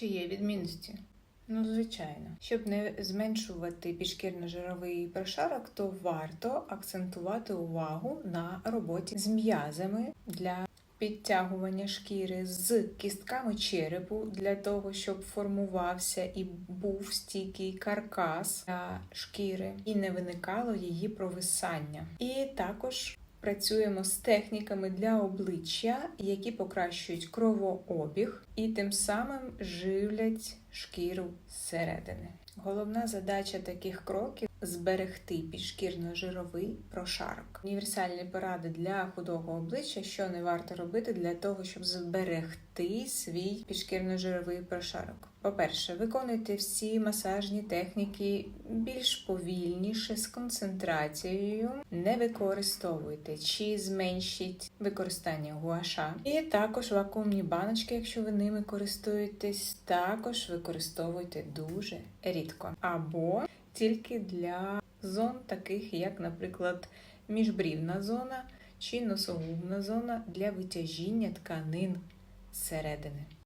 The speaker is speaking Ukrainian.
Чи є відмінності? Ну, звичайно. Щоб не зменшувати підшкірно-жировий прошарок, то варто акцентувати увагу на роботі з м'язами для підтягування шкіри з кістками черепу для того, щоб формувався і був стійкий каркас для шкіри, і не виникало її провисання. І також працюємо з техніками для обличчя, які покращують кровообіг і тим самим живлять шкіру зсередини. Головна задача таких кроків зберегти підшкірно-жировий прошарок. Універсальні поради для худого обличчя, що не варто робити для того, щоб зберегти свій підшкірно-жировий прошарок. По-перше, виконуйте всі масажні техніки більш повільніше з концентрацією, не використовуйте чи зменшіть використання гуаша. І також вакуумні баночки, якщо ви ними користуєтесь, також використовуйте дуже рідко. Або тільки для зон, таких як, наприклад, міжбрівна зона чи носогубна зона для витяжіння тканин зсередини.